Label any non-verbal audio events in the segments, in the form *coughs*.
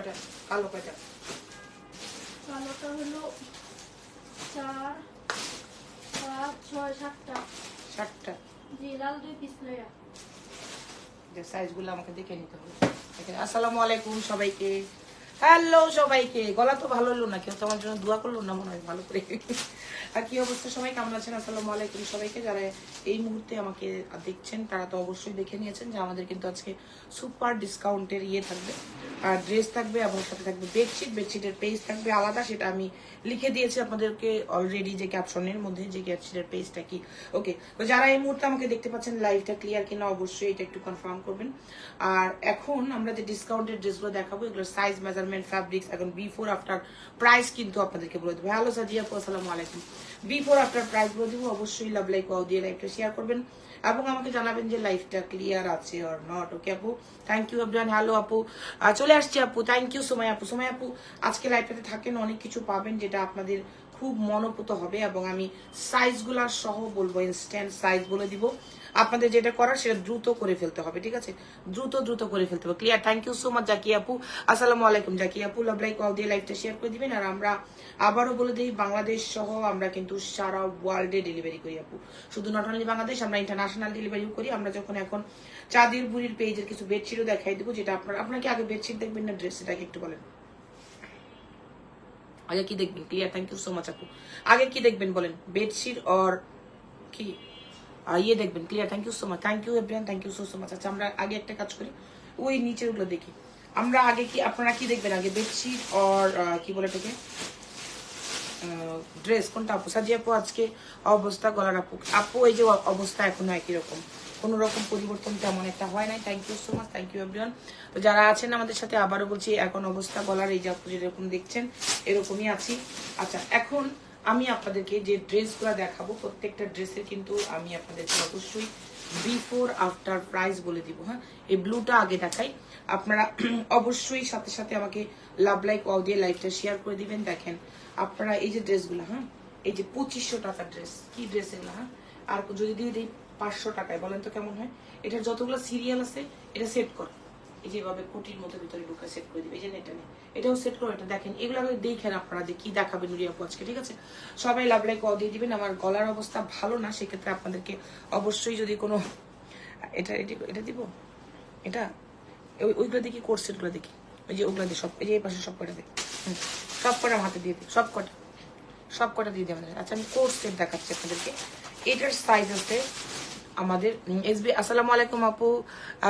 কয়টা? কালো কয়টা? কালোটা হলো চার পাঁচ ছয় সাতটা। ষাটটা জি লাল দুই পিস লইয়া। যে সাইজগুলো আমাকে দেখে নিতে হবে। আসসালামু আলাইকুম সবাইকে। হ্যালো সবাইকে। গলা তো ভালো হলো না? কেউ তোমার জন্য দোয়া করল না? মনে হয় ভালো করে। আর কি অবস্থা? সবাই কেমন আছেন? আসসালামু আলাইকুম সবাইকে। যারা এই মুহূর্তে আমাকে দেখছেন, তারা তো অবশ্যই দেখে নিয়েছেন যে আমাদের কিন্তু আজকে সুপার ডিসকাউন্টের ইয়ে থাকবে আর ড্রেস থাকবে এবং সাথে থাকবে বেডশিট। বেডশিটের পেজ থাকবে আলাদা, সেটা আমি লিখে দিয়েছি আপনাদেরকে অলরেডি যে ক্যাপশনের মধ্যে যে বেডশিটের পেজটা কি। ওকে তো যারা এই মুহূর্তে আমাকে দেখতে পাচ্ছেন লাইভটা ক্লিয়ার কিনা অবশ্যই এটা একটু কনফার্ম করবেন। আর এখন আমরা যে ডিসকাউন্টেড ড্রেসগুলো দেখাবো, এগুলো সাইজ মেজারমেন্ট ফ্যাব্রিক্স এখন বিফোর আফটার প্রাইস কিন্তু আপনাদেরকে বলে দেবো। হ্যালো সাজিয়া আসসালামু আলাইকুম। বিফোর আফটার প্রাইস বলে দিব, অবশ্যই লাভ লাইক ওয়াও দিয়ে লাইভটা শেয়ার করবেন। এবং আমাকে জানাবেন যে লাইফটা ক্লিয়ার আছে অর নট ওকে আপু? থ্যাংক ইউ এভরিওয়ান হ্যালো আপু। চলে আসছি, আপু। থ্যাংক ইউ সময় আপু। সময় আপু, আজকে লাইফটাতে থাকেন, অনেক কিছু পাবেন যেটা আপনাদের খুব মনোপুত হবে এবং আমি সাইজগুলার সহ বলব ইনস্ট্যান্ট সাইজ বলে দিব। আপনাদের যেটা করার সেটা দ্রুত করে ফেলতে হবে, ঠিক আছে? দ্রুত দ্রুত করে ফেলতে হবে। Clear thank you so much Zaki আপু। আসসালামু আলাইকুম, জাকি আপু। লাভ লাইক কল দিয়ে লাইভটা শেয়ার করে দিবেন। আর আমরা আবারও বলে দিই, বাংলাদেশ সহ আমরা কিন্তু সারা ওয়ার্ল্ডে ডেলিভারি করি আপু। শুধু নট অনলি বাংলাদেশ, আমরা ইন্টারন্যাশনাল ডেলিভারিও করি। আমরা যখন এখন চাঁদির বুড়ির পেজের কিছু বেডশিটও দেখাই দেবো, যেটা আপনার আপনাকে আগে বেডশিট দেখবেন না ড্রেস সেটাকে একটু বলেন? আগে কি দেখবেন? Clear thank you so much আপু। আগে কি দেখবেন বলেন? বেডশিট অর কি? ইয়ে দেখবেন? Clear thank you so much thank you everyone thank you so so much আচ্ছা আমরা আগে একটা কাজ করি। ওই নিচেরগুলো দেখি। আমরা আগে কি, আপনারা কি দেখবেন আগে? বেডশিট অর কি বলে এটাকে? ড্রেস কোনটা আপু? সাজি আপু, আজকে অবস্থা, গলার আপু। আপু, এই যে অবস্থা এখনও একই রকম। কোনো রকম পরিবর্তন তেমন একটা হয় নাই। Thank you so much thank you everyone তো যারা আছেন আমাদের সাথে, আবারও বলছি, এখন অবস্থা বলার এই যে যেরকম দেখছেন, এরকমই আছি। আচ্ছা এখন আমি আপনাদেরকে যে ড্রেসগুলো দেখাবো, প্রত্যেকটা ড্রেসের কিন্তু আমি আপনাদেরকে অবশ্যই বিফোর আফটার প্রাইস বলে দিব হ্যাঁ? এই ব্লুটা আগে দেখাই। আপনারা *clears throat* অবশ্যই সাথে সাথে আমাকে লাভ লাইক অল দিয়ে লাইভটা শেয়ার করে দিবেন। দেখেন, আপনারা এই যে ড্রেসগুলো হ্যাঁ? এই যে পঁচিশশো টাকার ড্রেস কি ড্রেস এগুলো হ্যাঁ? আর যদি দিয়ে দিই পাঁচশো টাকায়, বলেন তো কেমন হয়? এটার যতগুলো সিরিয়াল আছে, এটা সেট কর। এই যেভাবে কোটির মতো ভিতরে ঢুকে সেট করে দিবে, এই যে এটা নেই এটাও সেট করে, এটা দেখেন। এগুলো আগে দেখেন আপনারা যে কি দেখাবেন নুরিয়া আজকে, ঠিক আছে? সবাই লাভ লাইক দিয়ে দিবেন। আমার গলার অবস্থা ভালো না, সেক্ষেত্রে আপনাদেরকে অবশ্যই যদি কোনো, এটা এটা দিব? এটা? ওই- ওইগুলো দেখি কোর্স সেটগুলো দেখি ওই যে ওগুলো দিয়ে সব, এই যে এই পাশে সব কটা দিই সব কটা হাতে দিয়ে দিই সব কটা সব কটা দিয়ে দিই আমাদের। আচ্ছা আমি কোর্স দেখাচ্ছি আপনাদেরকে। এটার সাইজ আছে আমাদের এসবি আসসালামু আলাইকুম আপু।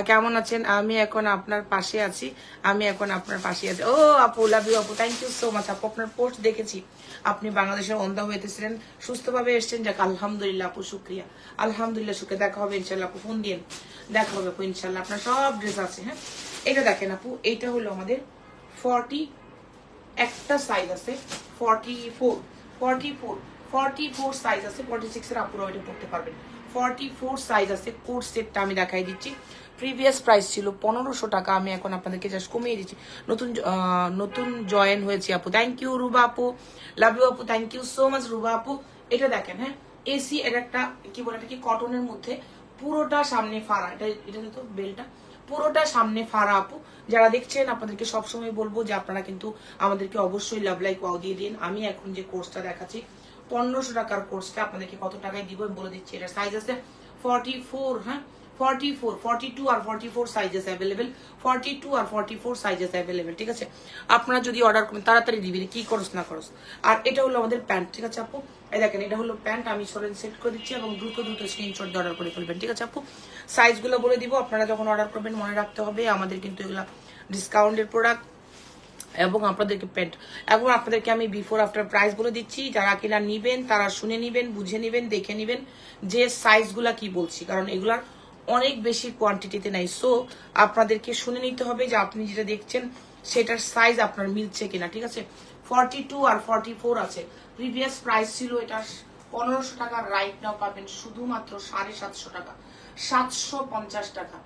কেমন আছেন? আমি এখন আপনার পাশে আছি। আমি এখন আপনার পাশে আছি। ও আপু লাভ ইউ আপু থ্যাংক ইউ সো মাচ আপু। আপনার পোস্ট দেখেছি। আপনি বাংলাদেশের অন্ধা হইতেছিলেন সুস্থভাবে এসেছেন। যাক, আলহামদুলিল্লাহ আপু, শুক্রিয়া। আলহামদুলিল্লাহ, শুক্রিয়া। দেখা হবে ইনশাল্লাহ আপু ফোন দিন দেখা হবে আপু ইনশাল্লাহ আপনার সব ড্রেস আছে হ্যাঁ? এটা দেখেন আপু, এইটা হলো আমাদের ফর্টি একটা সাইজ আছে forty four forty four forty four size আছে ফর্টি সিক্স এর আপুরা ওইটা পড়তে পারবেন। ফর্টি ফোর সাইজ আছে কোর্স সেটটা আমি দেখাই দিচ্ছি। প্রিভিয়াস প্রাইস ছিল পনেরোশো টাকা, আমি এখন আপনাদেরকে জাস্ট কমিয়ে দিচ্ছি। নতুন নতুন জয়েন হয়েছে আপু। থ্যাংক ইউ রুবা আপু। লাভ ইউ আপু thank you so much Ruba আপু। এটা দেখেন হ্যাঁ এসি এর একটা, কি বলে এটা কি কটনের মধ্যে পুরোটা সামনে ফাড়া। এটা এটা তো বেলটা পুরোটা সামনে ফাড়া আপু। যারা দেখছেন, আপনাদেরকে সবসময় বলব যে আপনারা কিন্তু আমাদেরকে অবশ্যই লাভ লাইক ওয়াও দিয়ে দিন। আমি এখন যে কোর্সটা দেখাচ্ছি পনেরোশো টাকার কোর্সটা আপনাদেরকে কত টাকায় দিব আমি বলে দিচ্ছি। এটা সাইজ আছে ফর্টি ফোর হ্যাঁ? ফর্টি ফোর ফর্টি টু আর forty four sizes available forty two আর ফর্টি ফোর সাইজেস অ্যাভেলেবেল ঠিক আছে? আপনারা যদি অর্ডার করেন, তাড়াতাড়ি দিবেন, কি করস না করস আর এটা হলো আমাদের প্যান্ট ঠিক আছে আপু? এই দেখেন, এটা হলো প্যান্ট আমি সরেন সেট করে দিচ্ছি এবং দ্রুত দ্রুত স্ক্রিনশট দিয়ে অর্ডার করে ফেলবেন, ঠিক আছে আপু? সাইজগুলো বলে দিব, আপনারা যখন অর্ডার করবেন, মনে রাখতে হবে আমাদের কিন্তু এগুলা ডিসকাউন্টের প্রোডাক্ট এবং আপনাদেরকে প্যান্ট এবং আপনাদেরকে আমি বিফোর আফটার প্রাইস বলে দিচ্ছি। যারা কিনা নিবেন, তারা শুনে নিবেন, বুঝে নিবেন, দেখে নিবেন যে সাইজগুলা কি বলছি। কারণ এগুলার অনেক বেশি কোয়ান্টিটিতে নাই। সো আপনাদেরকে শুনে নিতে হবে যে আপনি যেটা দেখছেন, সেটার সাইজ আপনার মিলছে কিনা, ঠিক আছে? ফর্টি টু আর ফর্টি ফোর আছে। প্রিভিয়াস প্রাইস ছিল এটা পনেরোশো টাকা রাইট নাও পাবেন শুধুমাত্র সাড়ে সাতশো টাকা। সাতশো পঞ্চাশ টাকা।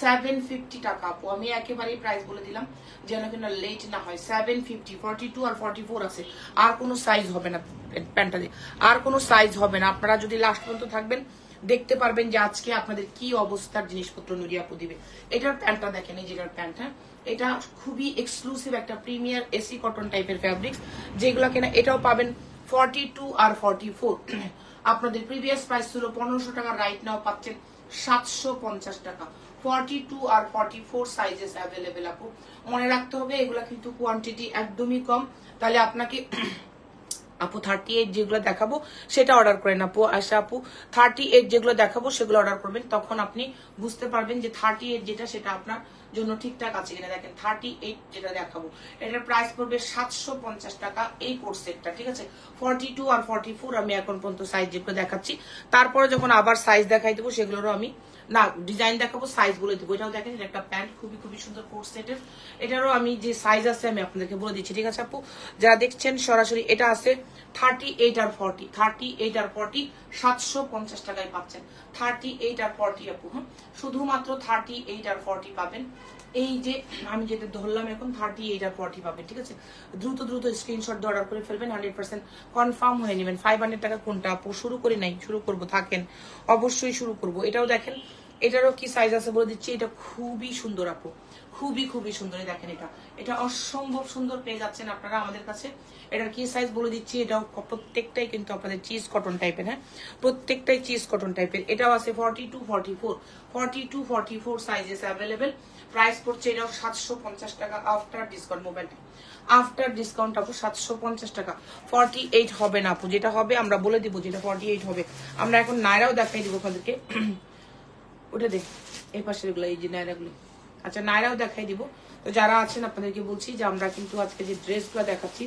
সেভেন ফিফটি টাকা আপু। আমি একেবারেই প্রাইস বলে দিলাম, যেন কিনা লেট না হয়। সেভেন ফিফটি ফর্টি টু আর ফর্টি ফোর আছে। আর কোনো সাইজ হবে না প্যান্টটা দিয়ে। আর কোনো সাইজ হবে না। আপনারা যদি লাস্ট পর্যন্ত থাকবেন, দেখতে পারবেন যে আজকে আপনাদের কি অবস্থার জিনিসপত্র নুরিয়া আপু দিবে। এটার প্যান্টটা দেখেন, এই যেটার প্যান্ট হ্যাঁ? এটা খুবই এক্সক্লুসিভ একটা প্রিমিয়ার এসি কটন টাইপের ফ্যাব্রিক্স যেগুলো কিনা এটাও পাবেন ফর্টি টু আর ফর্টি ফোর *clears throat* আপনাদের প্রিভিয়াস প্রাইস ছিল পনেরোশো টাকা রাইট নাও পাচ্ছেন সাতশো পঞ্চাশ টাকা। ফর্টি টু আর ফর্টি ফোর সাইজেস অ্যাভেলেবেল আপু। মনে রাখতে হবে, এগুলা কিন্তু কোয়ান্টিটি একদমই কম। তাহলে আপনাকে *coughs* আপু থার্টি এইট যেগুলো দেখাবো, সেটা অর্ডার করেন আপু, আশা আপু। থার্টি এইট যেগুলো দেখাবো, সেগুলো অর্ডার করবেন। তখন আপনি বুঝতে পারবেন যে থার্টি এইট যেটা, সেটা আপনার জন্য ঠিকঠাক আছে কিনা দেখেন থার্টি এইট যেটা দেখাবো। এটার প্রাইস পড়বে সাতশো পঞ্চাশ টাকা এই কোর্স সেটটা ঠিক আছে? ফর্টি টু আর ফর্টি ফোর আমি এখন পর্যন্ত সাইজ যেগুলো দেখাচ্ছি। তারপরে যখন আবার সাইজ দেখাই দেবো, সেগুলোরও আমি না ডিজাইন দেখাবো সাইজ বলে দেবো। এটাও দেখেন, এটা একটা প্যান্ট খুবই খুবই সুন্দর কোর্স সেটের এটারও আমি যে সাইজ আছে, আমি আপনাদেরকে বলে দিচ্ছি। ঠিক আছে আপু? যারা দেখছেন, সরাসরি এটা আছে থার্টি এইট আর ফর্টি থার্টি এইট আর ফর্টি সাতশো পঞ্চাশ টাকায় পাচ্ছেন। থার্টি এইট আর ফর্টি আপু হ্যাঁ শুধুমাত্র থার্টি এইট আর ফর্টি পাবেন। এই যে, আমি যেটা ধরলাম এখন থার্টি এইট আর ফর্টি পাবেন, ঠিক আছে? দ্রুত দ্রুত স্ক্রিনশট অর্ডার করে ফেলবেন হান্ড্রেড পার্সেন্ট কনফার্ম হয়ে নেবেন। ফাইভ হান্ড্রেড টাকা কোনটা, আপু? শুরু করে নাই, শুরু করব, থাকেন। অবশ্যই শুরু করব। এটাও দেখেন এটারও কি সাইজ আছে বলে দিচ্ছি, এটা খুবই সুন্দর আপু। খুবই খুবই সুন্দর দেখেন এটা। এটা অসম্ভব সুন্দর পেয়ে যাচ্ছেন আপনারা আমাদের কাছে। এটার কি সাইজ বলে দিচ্ছি, এটাও প্রত্যেকটাই কিন্তু আপনাদের চিজ কটন টাইপের হ্যাঁ? প্রত্যেকটাই চিজ কটন টাইপের এটাও আছে forty two forty four forty two forty four sizes available price পড়ছে এটাও সাতশো পঞ্চাশ টাকা আফটার ডিসকাউন্ট মোবাইলটা আফটার ডিসকাউন্ট আপু, সাতশো পঞ্চাশ টাকা। ফর্টি এইট হবে না আপু। যেটা হবে আমরা বলে দিব যেটা ফর্টি এইট হবে। আমরা এখন নায়রাও দেখাই দিব আপনাদেরকে। ওটা দেখ, এই পাশেরগুলো এই যে নায়রাগুলো। আচ্ছা নায়রাও দেখাই দিব। তো যারা আছেন, আপনাদেরকে বলছি যে আমরা কিন্তু আজকে যে ড্রেসগুলো দেখাচ্ছি,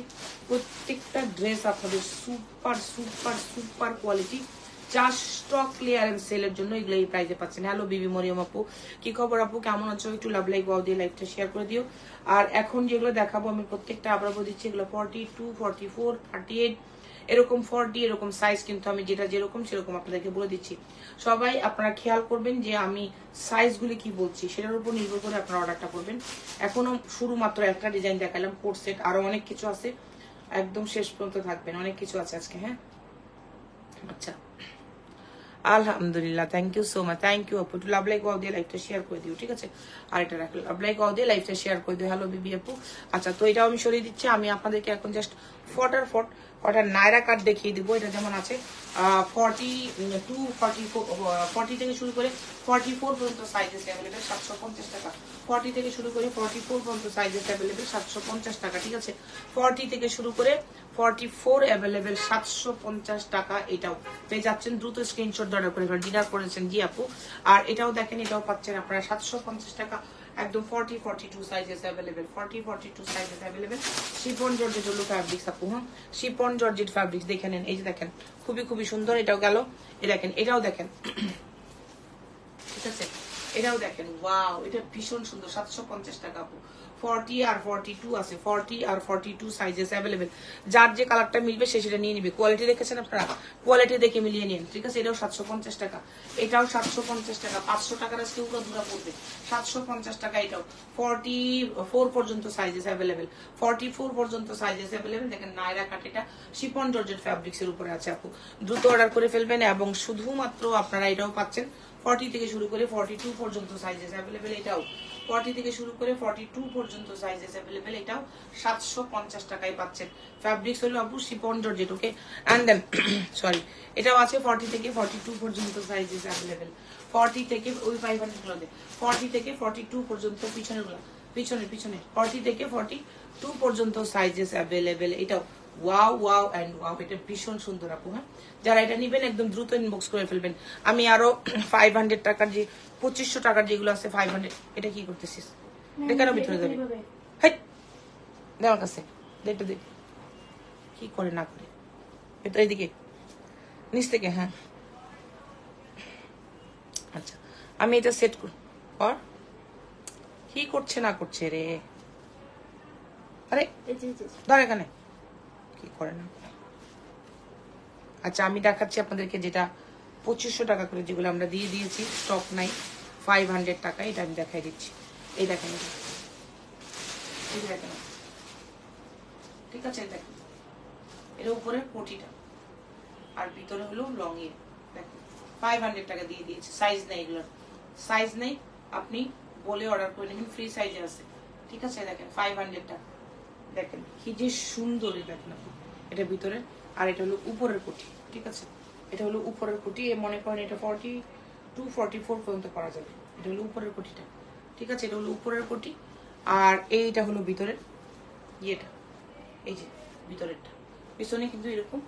প্রত্যেকটা ড্রেস আপনাদের সুপার সুপার সুপার কোয়ালিটি চার স্টক ক্লিয়ারেন্স সেলের জন্য এগুলো এই প্রাইজে পাচ্ছেন। হ্যালো, বিবি মরিয়ম আপু। কি খবর আপু? কেমন আছো? একটু লাভ লাইক ওয়াও দিয়ে লাইভটা শেয়ার করে দিও। আর এখন যেগুলো দেখাবো, আমি প্রত্যেকটা আবার দিচ্ছি, এগুলো forty two forty four thirty eight এরকম ফর্টি এরকম সাইজ কিন্তু আমি যেটা যেরকম সেরকম আপনাদেরকে বলে দিচ্ছি। সবাই আপনারা খেয়াল করবেন যে আমি সাইজগুলি কি বলছি, সেটার উপর নির্ভর করে আপনারা অর্ডারটা করবেন। এখনও শুধুমাত্র একটা ডিজাইন দেখালাম কোর্ট সেট আরও অনেক কিছু আছে। একদম শেষ পর্যন্ত থাকবেন, অনেক কিছু আছে আজকে হ্যাঁ? আচ্ছা। আলহামদুলিল্লাহ thank you so much thank you আপু, একটু লাভ লাইক ওয়াও দিয়ে লাইফটা শেয়ার করে দিও, ঠিক আছে? আর এটা রাখলে লাভ লাইক দিয়ে লাইফটা শেয়ার করে দিও হ্যালো বিবি আপু। আচ্ছা তো এটাও আমি সরিয়ে দিচ্ছি, আমি আপনাদেরকে এখন জাস্ট ফটার ফট কটা নায়রা কার্ড দেখিয়ে দিব, এটা যেমন আছে forty two forty four forty থেকে শুরু করে ফর্টি ফোর পর্যন্ত সাইজ সাইজেস এটা সাতশো পঞ্চাশ টাকা। ফর্টি থেকে শুরু করে ফর্টি ফোর পর্যন্ত সাইজেস অ্যাভেলেবেল সাতশো পঞ্চাশ টাকা, ঠিক আছে? ফর্টি থেকে শুরু করে ফর্টি ফোর অ্যাভেলেবেল সাতশো পঞ্চাশ টাকা এটাও। পেয়ে যাচ্ছেন, দ্রুত স্ক্রিনশট অর্ডার করে ডিনার করেছেন জি আপু। আর এটাও দেখেন, এটাও পাচ্ছেন আপনারা সাতশো পঞ্চাশ টাকা। একদম forty forty two sizes available forty forty two sizes available chiffon georgette হলো ফ্যাব্রিক্স আপু হ্যাঁ শিপন জর্জেট ফ্যাব্রিক্স দেখে নেন। এই যে দেখেন, খুবই খুবই সুন্দর এটাও গেল। এই দেখেন, এটাও দেখেন। ঠিক আছে? এটাও দেখেন ওয়াও এটা ভীষণ সুন্দর, সাতশো পঞ্চাশ টাকা ফর্টি আর ফর্টি টু আছে ফর্টি আর ফর্টি টু সাইজেস অ্যাভেলেবেল যার যে কালারটা মিলবে সে সেটা নিয়ে নিবে। কোয়ালিটি দেখেছেন আপনারা? কোয়ালিটি দেখে মিলিয়ে নিন, ঠিক আছে? এটাও সাতশো পঞ্চাশ টাকা। এটাও সাতশো পঞ্চাশ টাকা, পাঁচশো টাকার আজকে উড়া ধরা পড়বে। সাতশো পঞ্চাশ টাকা এটাও। ফর্টি ফোর পর্যন্ত সাইজেস অ্যাভেলেবেল ফর্টি ফোর পর্যন্ত সাইজেস অ্যাভেলেবেল দেখেন নায়রা কাট এটা শিপন জর্জেট ফ্যাব্রিক্স এর উপরে আছে আপু। দ্রুত অর্ডার করে ফেলবেন এবং শুধুমাত্র আপনারা এটাও পাচ্ছেন ফর্টি থেকে শুরু করে ফর্টি টু পর্যন্ত সাইজেস অ্যাভেলেবেল এটাও। ফর্টি থেকে শুরু করে ফর্টি টু পর্যন্ত সাইজেস অ্যাভেলেবেল এটাও সাতশো পঞ্চাশ টাকায় পাচ্ছেন। ফ্যাব্রিক্স হলো আপু chiffon georgette okay and then sorry এটাও আছে ফর্টি থেকে ফর্টি টু পর্যন্ত সাইজেস অ্যাভেলেবেল ফর্টি থেকে, ওই ফাইভ হান্ড্রেডগুলো ফর্টি থেকে ফর্টি টু পর্যন্ত পিছনেরগুলো পিছনে পিছনে। ফর্টি থেকে ফর্টি টু পর্যন্ত সাইজেস অ্যাভেলেবেল এটাও। ওয়াও ওয়াও অ্যান্ড ওয়াও এটা ভীষণ সুন্দর আপু হ্যাঁ? যারা এটা নিবেন একদম দ্রুত ইনবক্স করে ফেলবেন। আমি আরও ফাইভ হান্ড্রেড টাকার যে পঁচিশশো টাকার যেগুলো আছে ফাইভ হান্ড্রেড এটা কি করতেছিস? এটা কেন ভিতরে যাবে। হেই! দে কাছে দে একটু দে কি করে না করে? এটা এইদিকে নিচ থেকে হ্যাঁ। আচ্ছা আমি এটা সেট কর আর কি করছে না করছে রে? আরে ধর এখানে। কি করে না? আচ্ছা আমি দেখাচ্ছি আপনাদেরকে যেটা পঁচিশশো টাকা করে যেগুলো আমরা দিয়ে দিয়েছি স্টক নাই ফাইভ হান্ড্রেড টাকা, এটা আমি দেখাই দিচ্ছি। এই দেখেন ঠিক আছে এর উপরে কোটিটা আর ভিতরে হলো লং এ দেখেন ফাইভ হান্ড্রেড টাকা দিয়ে দিয়েছি। সাইজ নেই এগুলোর। সাইজ নেই, আপনি বলে অর্ডার করে নেবেন ফ্রি সাইজে আছে। ঠিক আছে দেখেন ফাইভ হান্ড্রেড টাকা। দেখেন, কি যে সুন্দর দেখেন আপনি। এটা ভিতরে, আর এটা হলো উপরের কোটি ঠিক আছে? এটা হলো উপরের কোটি এ মনে করেন এটা ফর্টি টু ফর্টি ফোর পর্যন্ত করা যাবে। এটা হলো উপরের কোটিটা ঠিক আছে? এটা হলো উপরের কোটি আর এইটা হলো ভিতরের ইয়েটা, এই যে ভিতরেরটা। পিছনে কিন্তু এরকম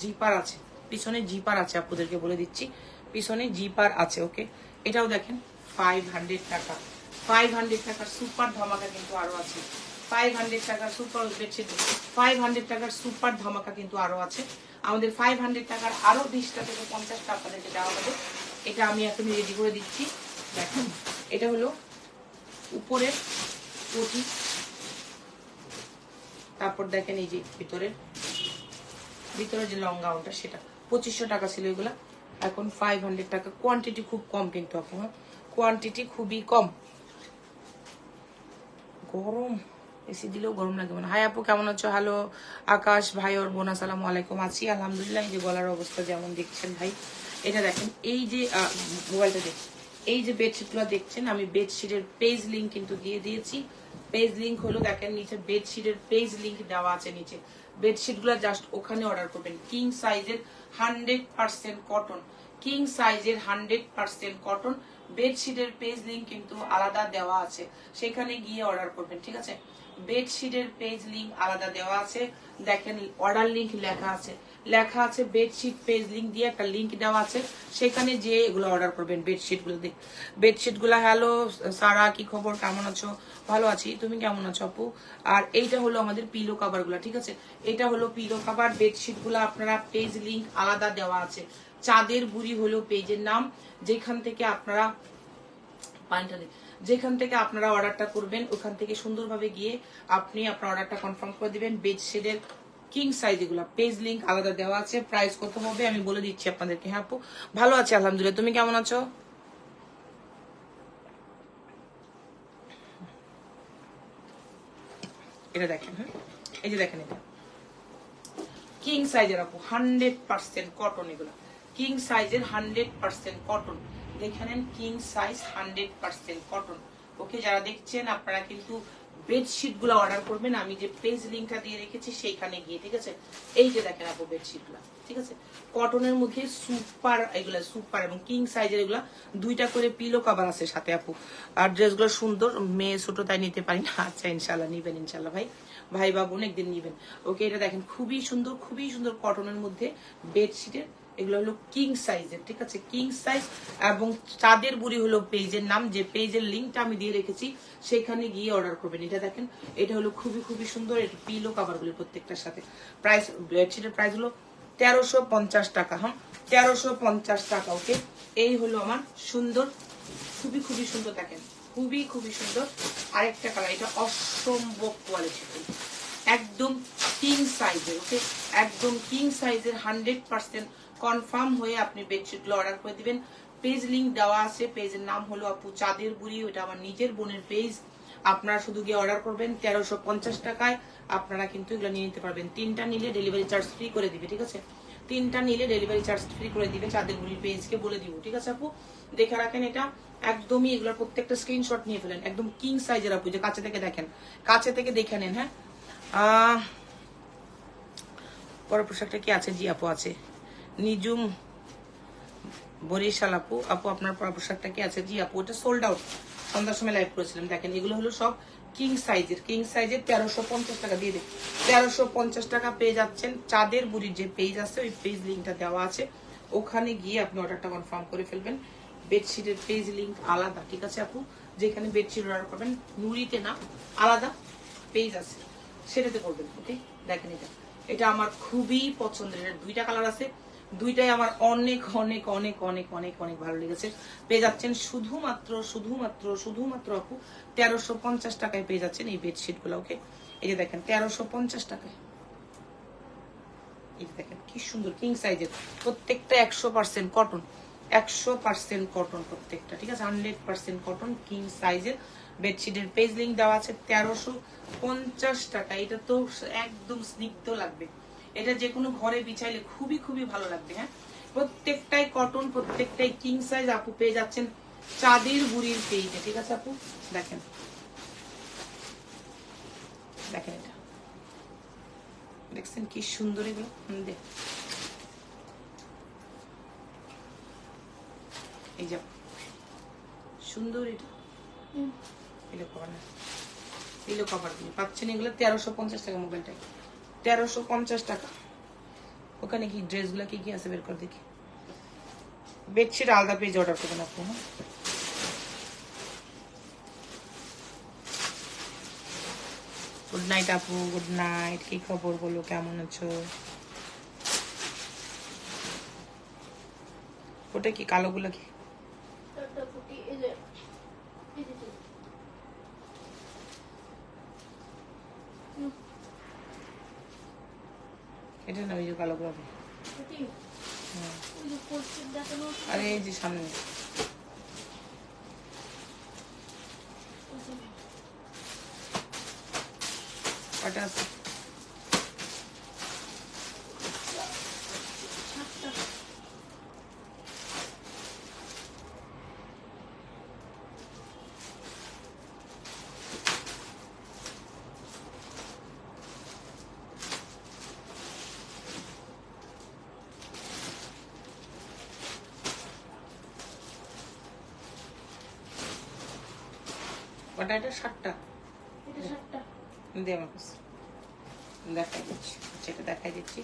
জিপার আছে, পিছনে জিপার আছে, আপনাদেরকে বলে দিচ্ছি, পিছনে জিপার আছে, ওকে? এটাও দেখেন ফাইভ হান্ড্রেড টাকা ফাইভ হান্ড্রেড টাকার সুপার ধামাকা কিন্তু আরও আছে। Five hundred super bedsheet five টাকার সুপার ধামাকা কিন্তু আরও আছে। আমাদের ফাইভ হান্ড্রেড টাকার আরও বিশটা থেকে পঞ্চাশটা আপনাদেরকে দেওয়া হবে। এটা আমি এখন রেডি করে দিচ্ছি। দেখেন, এটা হলো উপরের কোটি তারপর দেখেন এই যে ভিতরের ভিতরে যে লং গাউনটা সেটা। পঁচিশশো টাকা ছিল এগুলা। এখন ফাইভ হান্ড্রেড টাকা। কোয়ান্টিটি খুব কম কিন্তু হ্যাঁ। কোয়ান্টিটি খুবই কম। গরম। এসি দিলেও গরম লাগে মানে হাই আপু, কেমন আছো? হ্যালো আকাশ, ভাই ওর বোন আসসালামু আলাইকুম। আছি, আলহামদুলিল্লাহ, এই যে গলার অবস্থা যেমন দেখছেন ভাই। এটা দেখেন, এই যে মোবাইলটা দেখ এই যে বেডশিটগুলো দেখছেন, আমি বেডশিটের পেজ লিঙ্ক কিন্তু দিয়ে দিয়েছি। পেজ লিঙ্ক হলো, দেখেন, নিচে বেডশিটের পেজ লিঙ্ক দেওয়া আছে নিচে। বেডশিটগুলো জাস্ট ওখানে অর্ডার করবেন। কিং সাইজের হান্ড্রেড পার্সেন্ট কটন কিং সাইজের হান্ড্রেড পার্সেন্ট কটন বেডশিটের পেজ লিঙ্ক কিন্তু আলাদা দেওয়া আছে। সেখানে গিয়ে অর্ডার করবেন, ঠিক আছে? বেডশিটের পেজ লিঙ্ক আলাদা দেওয়া আছে। দেখেন অর্ডার লিঙ্ক লেখা আছে। লেখা আছে বেডশিট পেজ লিঙ্ক দিয়ে একটা লিঙ্ক দেওয়া আছে। সেখানে যে এগুলো অর্ডার করবেন বেডশিটগুলো দিয়ে। বেডশিটগুলো হ্যালো সারা, কি খবর? কেমন আছো? ভালো আছি। তুমি কেমন আছো আপু? আর এইটা হলো আমাদের পিলো কাভারগুলা, ঠিক আছে? এটা হলো পিলো কাভার বেডশিটগুলো আপনারা পেজ লিঙ্ক আলাদা দেওয়া আছে। চাঁদের বুড়ি হলো পেজের নাম। যেখান থেকে আপনারা, পানিটা। যেখান থেকে আপনারা অর্ডারটা করবেন, ওখান থেকে সুন্দরভাবে গিয়ে আপনি আপনার অর্ডারটা কনফার্ম করে দিবেন। বেডশিটের কিং সাইজ এগুলো পেজ লিংক আলাদা দেওয়া আছে প্রাইস কত হবে আমি বলে দিচ্ছি আপনাদেরকে। হ্যাঁ আপু? ভালো আছে, আলহামদুলিল্লাহ। তুমি কেমন আছো? এটা দেখেন হ্যাঁ? এই যে দেখেন এটা। কিং সাইজের আপু হান্ড্রেড পার্সেন্ট কটন এগুলো। কিং সাইজের হান্ড্রেড পার্সেন্ট কটন দেখে নেন king size hundred percent cotton okay যারা দেখছেন, আপনারা কিন্তু বেডশিটগুলো অর্ডার করবেন। আমি যে পেজ লিঙ্কটা দিয়ে রেখেছি, সেইখানে গিয়ে, ঠিক আছে? এই যে দেখেন আপু বেডশিটগুলা, ঠিক আছে? কটনের মধ্যে সুপার এগুলা সুপার এবং কিং সাইজের এগুলা দুইটা করে পিলো কভার আছে সাথে আপু। আর ড্রেসগুলো সুন্দর, মেয়ে ছোট তাই নিতে পারি না। আচ্ছা ইনশাল্লাহ নিবেন ইনশাল্লাহ ভাই। ভাই বা বোন একদিন নিবেন। ওকে এটা দেখেন, খুবই সুন্দর খুবই সুন্দর কটনের মধ্যে বেডশিটের এগুলো হলো কিং সাইজের ঠিক আছে? কিং সাইজ এবং চাঁদের বুড়ি হলো পেজের নাম, যে পেজের লিঙ্কটা আমি দিয়ে রেখেছি, সেখানে গিয়ে অর্ডার করবেন। এটা দেখেন, এটা হলো খুবই খুবই সুন্দর, এটা পিলো কাভারগুলি প্রত্যেকটার সাথে। প্রাইস বেডশিটের প্রাইস হলো তেরোশো পঞ্চাশ টাকা হ্যাঁ? তেরোশো পঞ্চাশ টাকা ওকে এই হলো আমার সুন্দর, খুবই খুবই সুন্দর, দেখেন, খুবই খুবই সুন্দর। আরেকটা কালার এটা অসম্ভব কোয়ালিটি একদম কিং সাইজের ওকে একদম কিং সাইজের হান্ড্রেড পার্সেন্ট কনফার্ম হয়ে আপনি বেডশিটগুলো অর্ডার করে দিবেন। পেজ লিঙ্ক দেওয়া আছে পেজের নাম হলো আপু চাঁদের বুড়ি ওটা আমার নিজের বোনের পেজ আপনারা শুধু গিয়ে অর্ডার করবেন তেরোশো পঞ্চাশ টাকায়, আপনারা কিন্তু এগুলো নিয়ে নিতে পারবেন। তিনটা নিলে ডেলিভারি চার্জ ফ্রি করে দিবে, ঠিক আছে? তিনটা নিলে ডেলিভারি চার্জ ফ্রি করে দিবে চাঁদের বুড়ির পেজকে বলে দিব, ঠিক আছে আপু? দেখে রাখেন এটা, একদমই এগুলোর প্রত্যেকটা স্ক্রিনশট নিয়ে ফেলেন, একদম কিং সাইজের আপু যে কাছে থেকে দেখেন, কাছে থেকে দেখে নেন হ্যাঁ? পরের পোশাকটা কি আছে? জি, আপু আছে। নিজুম বরিশাল, আপু। আপু, আপনার পরা পোশাকটা কি আছে? জি, আপু, ওটা সোল্ড আউট সন্ধ্যার সময় লাইভ করেছিলাম, দেখেন। এগুলো হলো সব কিং সাইজের কিং সাইজের তেরোশো পঞ্চাশ টাকা দিয়ে দিন তেরোশো পঞ্চাশ টাকা পেয়ে যাচ্ছেন চাঁদের বুড়ির যে পেজ আছে, ওই পেজ লিঙ্কটা দেওয়া আছে। ওখানে গিয়ে আপনি অর্ডারটা কনফার্ম করে ফেলবেন। বেডশিটের পেজ লিঙ্ক আলাদা, ঠিক আছে, আপু? যেখানে বেডশিট অর্ডার করবেন নুরিতে না, আলাদা পেজ আছে। সেটাতে করবেন ওকে দেখেন এটা। এটা আমার খুবই পছন্দের। দুইটা কালার আছে। দুইটাই আমার অনেক অনেক অনেক অনেক অনেক অনেক ভালো লেগেছে। পেয়ে যাচ্ছেন শুধুমাত্র শুধুমাত্র শুধুমাত্র আপু তেরোশো পঞ্চাশ টাকায় পেয়ে যাচ্ছেন এই বেডশিটগুলো ওকে এই যে দেখেন, তেরোশো পঞ্চাশ টাকায়। এই দেখেন, কি সুন্দর কিং সাইজের প্রত্যেকটা একশো পার্সেন্ট কটন একশো পার্সেন্ট কটন প্রত্যেকটা, ঠিক আছে? হান্ড্রেড পার্সেন্ট কটন কিং সাইজের বেডশিটের পেজ লিঙ্ক দেওয়া আছে, তেরোশো পঞ্চাশ টাকা। এটা তো একদম স্নিগ্ধ লাগবে। এটা যে কোনো ঘরে বিছাইলে খুবই খুবই ভালো লাগবে হ্যাঁ? প্রত্যেকটাই কটন প্রত্যেকটাই কিং সাইজ আপু পেয়ে যাচ্ছেন চাঁদের বুড়ির পেজে ঠিক আছে আপু? দেখেন। দেখেন এটা। দেখছেন কি সুন্দর এগুলো? দেখ এই যা সুন্দর এটা। এলো কভার না পাচ্ছেন এগুলো তেরোশো পঞ্চাশ টাকা মোবাইলটা তেরোশো পঞ্চাশ টাকা। ওখানে কি ড্রেসগুলো কি কি আছে বের করে দেখি। বেডশিট আলাদা পেজ অর্ডার করবেন আপনি হ্যাঁ? গুড নাইট আপু গুড নাইট কি খবর বলো, কেমন আছো? ওটা কি, কালোগুলো কি চারটা ফুটি এই যে এই যে যে। হুম, এটা না ওই যে কালো ফুটি হুম। ওই যে পোস্টার দেখানো হচ্ছে না? আরে এই যে সামনে। কটা আছে? কটা এটা ষাটটা এটা সাতটা। দে আমার কাছে। দেখাই দিচ্ছি। এটা দেখাই দিচ্ছি।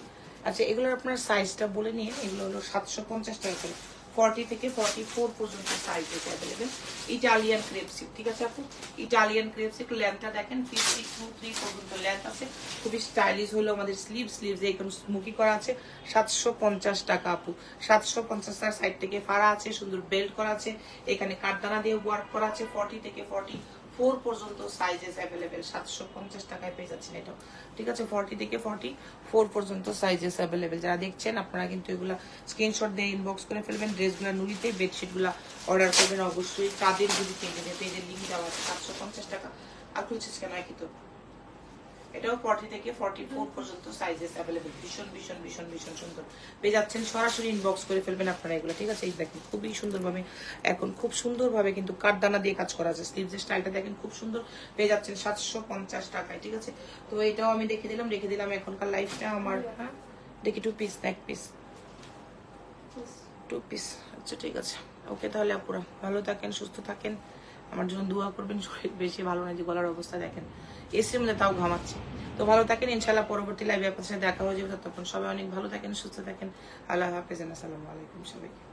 আচ্ছা এগুলোর আপনার সাইজটা বলে নিয়ে এগুলো হলো সাতশো পঞ্চাশ টাকা করে। ফর্টি থেকে ফর্টি ফোর পর্যন্ত সাইজ আছে অ্যাভেলেবেল ইটালিয়ান ক্রেপসিক ঠিক আছে আপু? ইটালিয়ান ক্রেপসিক লেন্থটা দেখেন। ফিফটি টু থ্রি পর্যন্ত লেন্থ আছে। খুবই স্টাইলিশ হলো আমাদের স্লিভ স্লিভ এখানে স্মুকি করা আছে। সাতশো পঞ্চাশ টাকা আপু। সাতশো পঞ্চাশ টাকার সাইড থেকে ফাড়া আছে সুন্দর বেল্ট করা আছে। এখানে কাঠদানা দিয়ে ওয়ার্ক করা আছে। ফর্টি থেকে ফর্টি ফোর পর্যন্ত সাইজেস অ্যাভেলেবেল সাতশো পঞ্চাশ টাকায় পেয়ে যাচ্ছেন এটা। ঠিক আছে ফর্টি থেকে ফর্টি ফোর পর্যন্ত সাইজেস অ্যাভেলেবেল যারা দেখছেন, আপনারা কিন্তু এগুলা স্ক্রিনশট দিয়ে ইনবক্স করে ফেলবেন ড্রেসগুলো নুড়িতে বেডশিটগুলো অর্ডার করবেন। অবশ্যই চাঁদের যদি কিনে দেবে পেজের লিঙ্ক দেওয়া আছে, সাতশো পঞ্চাশ টাকা। আর খুলছিস কেন একই তো এটাও ফর্টি থেকে ফর্টি ফোর পর্যন্ত সাইজেস অ্যাভেলেবেল ভীষণ ভীষণ ভীষণ ভীষণ সুন্দর। পেয়ে যাচ্ছেন সরাসরি ইনবক্স করে ফেলবেন আপনারা এগুলো, ঠিক আছে? এই দেখেন, খুবই সুন্দরভাবে, এখন খুব সুন্দরভাবে কিন্তু কাঠদানা দিয়ে কাজ করা আছে। স্লিভসের স্টাইলটা দেখেন, খুব সুন্দর। পেয়ে যাচ্ছেন সাতশো পঞ্চাশ টাকায়, ঠিক আছে? তো এটাও আমি দেখে দিলাম, রেখে দিলাম এখনকার লাইফটা আমার হ্যাঁ? দেখি টু পিস এক পিস টু পিস আচ্ছা ঠিক আছে। ওকে তাহলে আপুরা, ভালো থাকেন, সুস্থ থাকেন। আমার জন্য দোয়া করবেন, শরীর বেশি ভালো না, যে গলার অবস্থা দেখেন। এসির মধ্যে তাও ঘামাচ্ছে। তো ভালো থাকেন ইনশাল্লাহ পরবর্তী লাইভে আপনার সাথে দেখা হয়ে যাবে। তখন সবাই অনেক ভালো থাকেন, সুস্থ থাকেন। আল্লাহ হাফেজ, আসসালামু আলাইকুম সবাইকে।